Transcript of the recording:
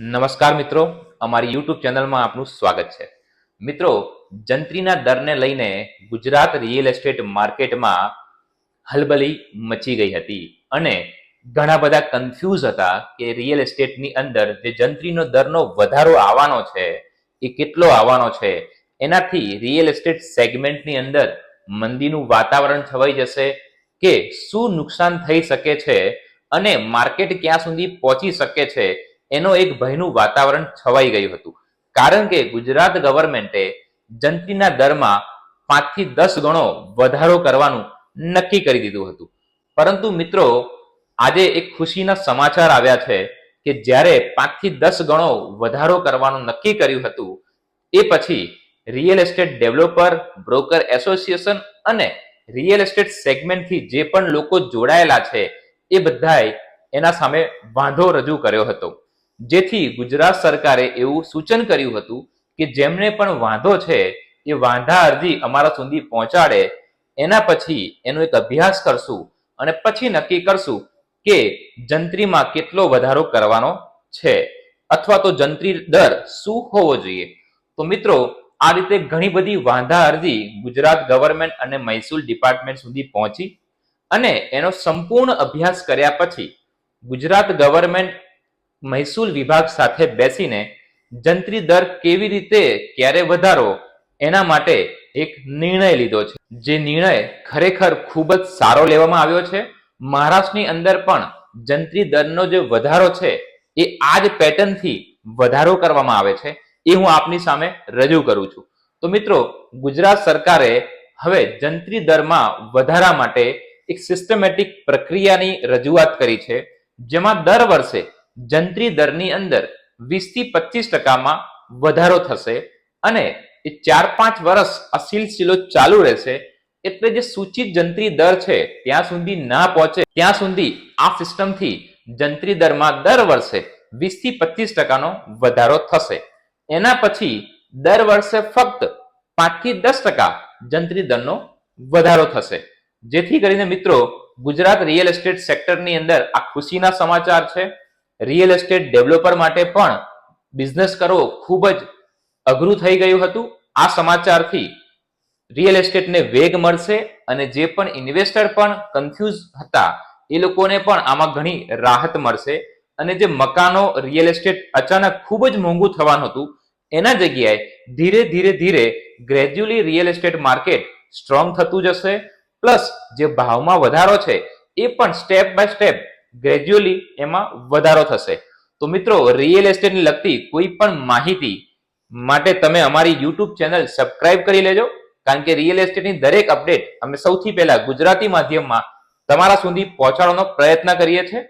નમસ્કાર મિત્રો, અમારી યુટ્યુબ ચેનલમાં આપનું સ્વાગત છે. મિત્રો, જંત્રીના દરને લઈને ગુજરાત રિયલ એસ્ટેટ માર્કેટમાં હલબલી મચી ગઈ હતી અને ઘણા બધા કન્ફ્યુઝ હતા કે રિયલ એસ્ટેટની અંદર જે જંત્રીનો દરનો વધારો આવવાનો છે, એ કેટલો આવવાનો છે, એનાથી રિયલ એસ્ટેટ સેગમેન્ટની અંદર મંદીનું વાતાવરણ છવાઈ જશે કે શું નુકસાન થઈ શકે છે અને માર્કેટ ક્યાં સુધી પહોંચી શકે છે એનો એક ભયનું વાતાવરણ છવાઈ ગયું હતું. કારણ કે ગુજરાત ગવર્મેન્ટે જંત્રીના દરમાં પાંચથી દસ ગણો વધારો કરવાનું નક્કી કરી દીધું હતું. પરંતુ મિત્રો, આજે એક ખુશીના સમાચાર આવ્યા છે કે જ્યારે પાંચથી દસ ગણો વધારો કરવાનું નક્કી કર્યું હતું, એ પછી real estate developer, broker association અને રિયલ એસ્ટેટ સેગમેન્ટથી જે પણ લોકો જોડાયેલા છે, એ બધાએ એના સામે વાંધો રજૂ કર્યો હતો. જેથી ગુજરાત સરકારે એવું સૂચન કર્યું હતું કે જેમને પણ વાંધો છે, એ વાંધા અરજી અમારા સુધી પહોંચાડે. એના પછી એનો એક અભ્યાસ કરશું અને પછી નક્કી કરશું કે જંત્રીમાં કેટલો વધારો કરવાનો છે અથવા તો જંત્રી દર શું હોવો જોઈએ. તો મિત્રો, આ રીતે ઘણી બધી વાંધા અરજી ગુજરાત ગવર્મેન્ટ અને મહેસૂલ ડિપાર્ટમેન્ટ સુધી પહોંચી અને એનો સંપૂર્ણ અભ્યાસ કર્યા પછી ગુજરાત ગવર્મેન્ટ મહેસૂલ વિભાગ સાથે બેસીને જંત્રી દર કેવી રીતે ક્યારે વધારો, એના માટે એક નિર્ણય લીધો છે. જે નિર્ણય ખરેખર ખૂબ જ સારો લેવામાં આવ્યો છે. મહારાષ્ટ્રની અંદર પણ જંત્રી દરનો જે વધારો છે, એ આ જ પેટર્નથી વધારો કરવામાં આવે છે. એ હું આપની સામે રજૂ કરું છું. તો મિત્રો, ગુજરાત સરકારે હવે જંત્રી દરમાં વધારા માટે એક સિસ્ટમેટિક પ્રક્રિયાની રજૂઆત કરી છે, જેમાં દર વર્ષે જંત્રી દરની અંદર વીસથી પચીસ ટકામાં વધારો થશે અને એ ચાર પાંચ વર્ષ આ સિલસિલો ચાલુ રહેશે, એટલે જે સૂચિત જંત્રી દર છે, ત્યાં સુધી ના પહોંચે. ત્યાં સુધી આ સિસ્ટમથી જંત્રી દરમાં દર વર્ષે વીસથી પચીસ ટકાનો વધારો થશે. એના પછી દર વર્ષે ફક્ત પાંચથી દસ ટકા જંત્રી દરનો વધારો થશે. જેથી કરીને મિત્રો ગુજરાત રિયલ એસ્ટેટ સેક્ટરની અંદર આ ખુશીના સમાચાર છે. રિયલ એસ્ટેટ ડેવલપર માટે પણ બિઝનેસ કરવો ખૂબ જ અઘરું થઈ ગયું હતું. આ સમાચારથી રિયલ એસ્ટેટને વેગ મળશે અને જે પણ ઇન્વેસ્ટર પણ કન્ફ્યુઝ હતા, એ લોકોને પણ આમાં ઘણી રાહત મળશે. અને જે મકાનો રિયલ એસ્ટેટ અચાનક ખૂબ જ મોંઘું થવાનું હતું, એના જગ્યાએ ધીરે ધીરે ધીરે gradually real estate market strong થતું જશે. પ્લસ જે ભાવમાં વધારો છે, એ પણ સ્ટેપ બાય સ્ટેપ ગ્રેજ્યુઅલી એમાં વધારો થશે. તો મિત્રો રિયલ એસ્ટેટને લગતી કોઈ પણ માહિતી માટે તમે અમારી યુટ્યુબ ચેનલ સબસ્ક્રાઇબ કરી લેજો. કારણ કે રિયલ એસ્ટેટની દરેક અપડેટ અમે સૌથી પહેલા ગુજરાતી માધ્યમમાં તમારા સુધી પહોંચાડવાનો પ્રયત્ન કરીએ છીએ.